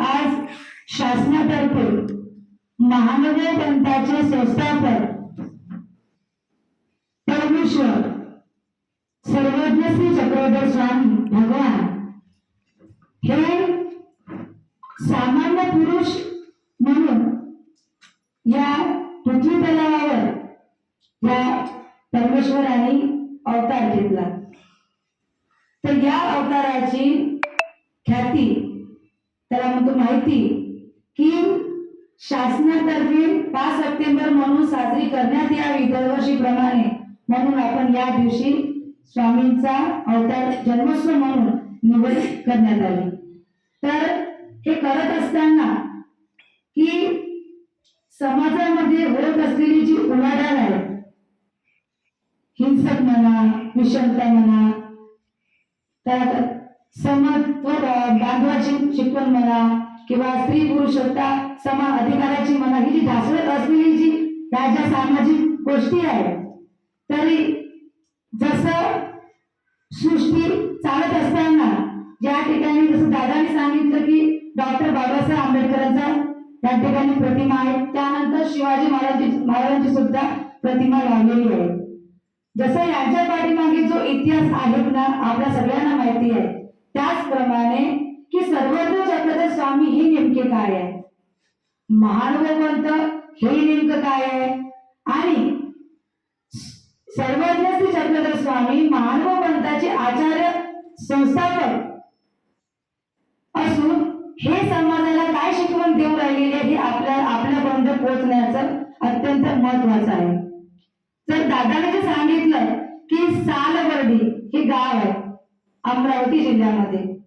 आज शासनातर्फे महानगर पंथाचे संस्थापक परमेश्वर सर्वज्ञ श्री चक्रधर स्वामी भगवान हे सामान्य पुरुष म्हणून या पृथ्वी तलावावर या परमेश्वराने अवतार घेतला. तर या अवताराची ख्याती त्याला म्हणतो माहिती की शासनातर्फे पाच सप्टेंबर म्हणून साजरी करण्यात यावी दरवर्षीप्रमाणे म्हणून आपण या दिवशी स्वामींचा अवतार जन्मोत्सव म्हणून निवड करण्यात आली. तर हे करत असताना की समाजामध्ये होत असलेली जी उलाढाल आहे हिंसक म्हणा विषमता म्हणा त्या समत्व बांधवाची शिकवण म्हणा किंवा स्त्री पुरुषता समान अधिकाराची म्हणा ही जी ढासळत असलेली जी राजा सामाजिक गोष्टी आहे तरी जसं सृष्टी चालत असताना या ठिकाणी जसं दादाने सांगितलं की डॉक्टर बाबासाहेब आंबेडकरांचा त्या ठिकाणी प्रतिमा आहे. त्यानंतर शिवाजी महाराज महाराजांची सुद्धा प्रतिमा लावलेली आहे. जसं यांच्या पाठीमागे जो इतिहास आहे ना आपल्या सगळ्यांना माहिती आहे. त्याचप्रमाणे की सर्वज्ञ चक्रधर स्वामी हे नेमके काय आहे? महानुभवंत हे नेमकं काय आहे? आणि सर्वज्ञ श्री चक्रधर स्वामी महानुभाव पंथाचे आचार्य संस्थापक असून हे समाजाला काय शिकवण देऊ राहिलेले हे आपल्या आपल्यापर्यंत पोहोचण्याचं अत्यंत महत्वाचं आहे. तर दादाने जे सांगितलं अमरावती जिल्ह्यामध्ये.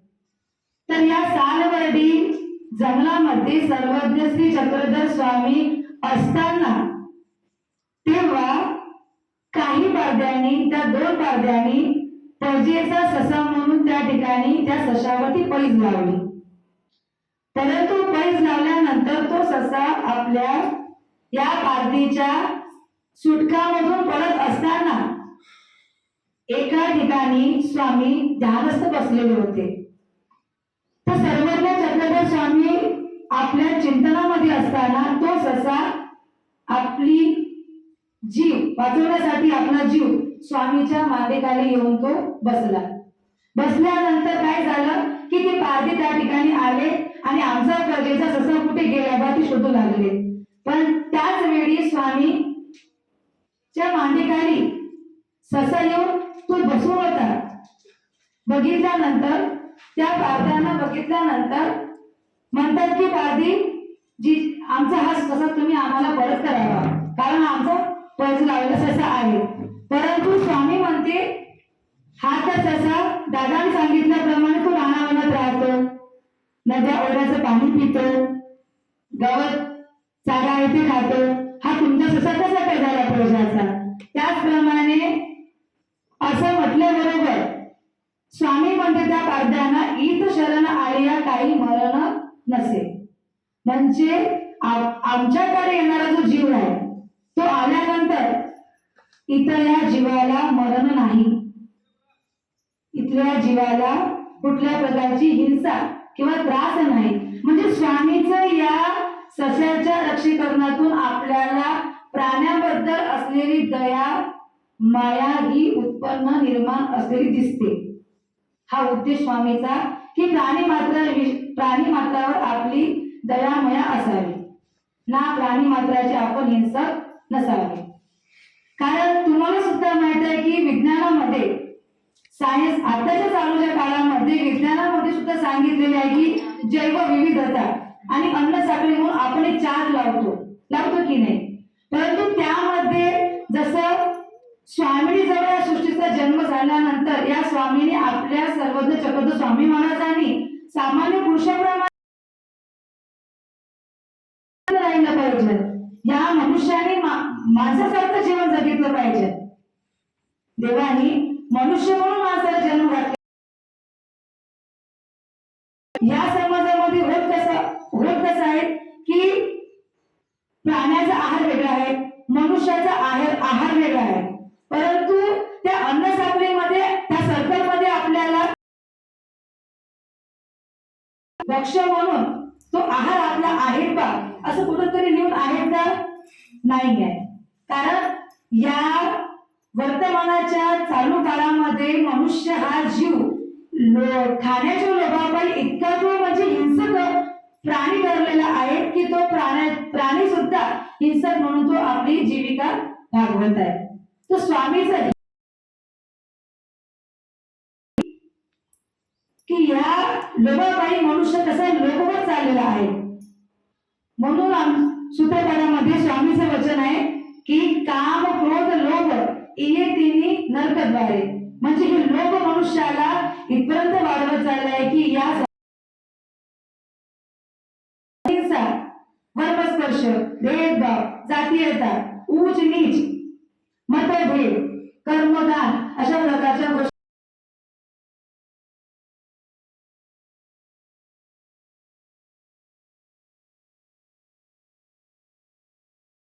तर या सालवर्डी जंगलामध्ये सर्वज्ञ श्री चक्रधर स्वामी असताना तेव्हा काही पारद्यांनी त्या दोन पारद्यांनी प्रजेचा ससा म्हणून त्या ठिकाणी त्या सशावरती पैज लावली. परंतु पैज लावल्यानंतर तो ससा आपल्या या पारदीच्या सुटकामधून पडत असताना एका ठिकाणी स्वामी ध्यानस्थ बसलेले होते. तर सर्वज्ञ चक्रधर स्वामी आपल्या चिंतनामध्ये असताना तो ससा आपली जीव वाचवण्यासाठी आपला जीव स्वामीच्या मांडीखाली येऊन तो बसला. बसल्यानंतर काय झालं की ते पारधी त्या ठिकाणी आले आणि आमचा प्रजेचा ससा कुठे गेला बा ते शोधू लागले. पण त्याच वेळी स्वामी च्या मांडीखाली ससा येऊन तो बसून होता. बघितल्यानंतर त्या पारद्यांना बघितल्यानंतर म्हणतात की पारधी जी आमचा हा कसा तुम्ही आम्हाला परत करावा? कारण आमचा पैज लावलं तसा आहे. परंतु स्वामी म्हणते हा तर तसा दादाने सांगितल्याप्रमाणे तो रानावनात राहतो. नद्या ओढ्याचं पाणी पितो. गवत चारा येथे खातो. हा तुमचा ससा कसा काय झाला त्याचप्रमाणे असं म्हटल्याबरोबर स्वामी म्हणते त्या पारद्यांना ईत शरण आलिया काही मरण नसे. म्हणजे आमच्याकडे येणारा जो जीव आहे तो आल्यानंतर इथं या जीवाला मरण नाही. इथल्या जीवाला कुठल्या प्रकारची हिंसा किंवा त्रास नाही. म्हणजे स्वामीचं या सस्याच्या रक्षीकरणातून आपल्याला प्राण्याबद्दल असलेली दया माया ही उत्पन्न निर्माण असलेली दिसते. हा उद्देश स्वामीचा की प्राणी मात्र प्राणी मात्रावर आपली दयामया असावी. ना प्राणी मात्राचे आपण हिंसक नसावे. कारण तुम्हाला सुद्धा माहीत आहे की विज्ञानामध्ये सायन्स आताच्या चालूच्या काळामध्ये विज्ञानामध्ये सुद्धा सांगितलेले आहे की जैव विविधता आणि अन्न साखळी म्हणून आपण एक चार्ट लावतो. लावतो की नाही? परंतु त्यामध्ये जसं स्वामीनी जवळ या सृष्टीचा जन्म झाल्यानंतर या स्वामीने आपल्या सर्वज्ञ चक्रधर स्वामी महाराजांनी सामान्य पुरुषाप्रमाणे राहिलं पाहिजे. या मनुष्याने मा- माणसासारखं जीवन जगितलं पाहिजे. देवानी मनुष्य म्हणून माणसाला जन्म लक्ष म्हणून तो आहार आपला आहे का? असं कुठंतरी लिहून आहे का? नाही आहे कारण या वर्तमानाच्या चालू काळामध्ये मनुष्य हा जीव खाण्याच्या लोभापाई इतका तो म्हणजे हिंसक प्राणी ठरलेला आहे की तो प्राणी प्राणी सुद्धा हिंसक म्हणून तो आपली जीविका भागवत आहे. तो स्वामीचं की या लोभापायी मनुष्य कसा लोभवत चाललेला आहे? म्हणून आम- सूत्रपाठामध्ये स्वामीचं वचन आहे की काम क्रोध लोभ ये तिन्ही नरकद्वारे. म्हणजे हे लोभ मनुष्याला इथपर्यंत वाढवत चाललाय की या हिंसा भेदभाव जातीयता उच नीच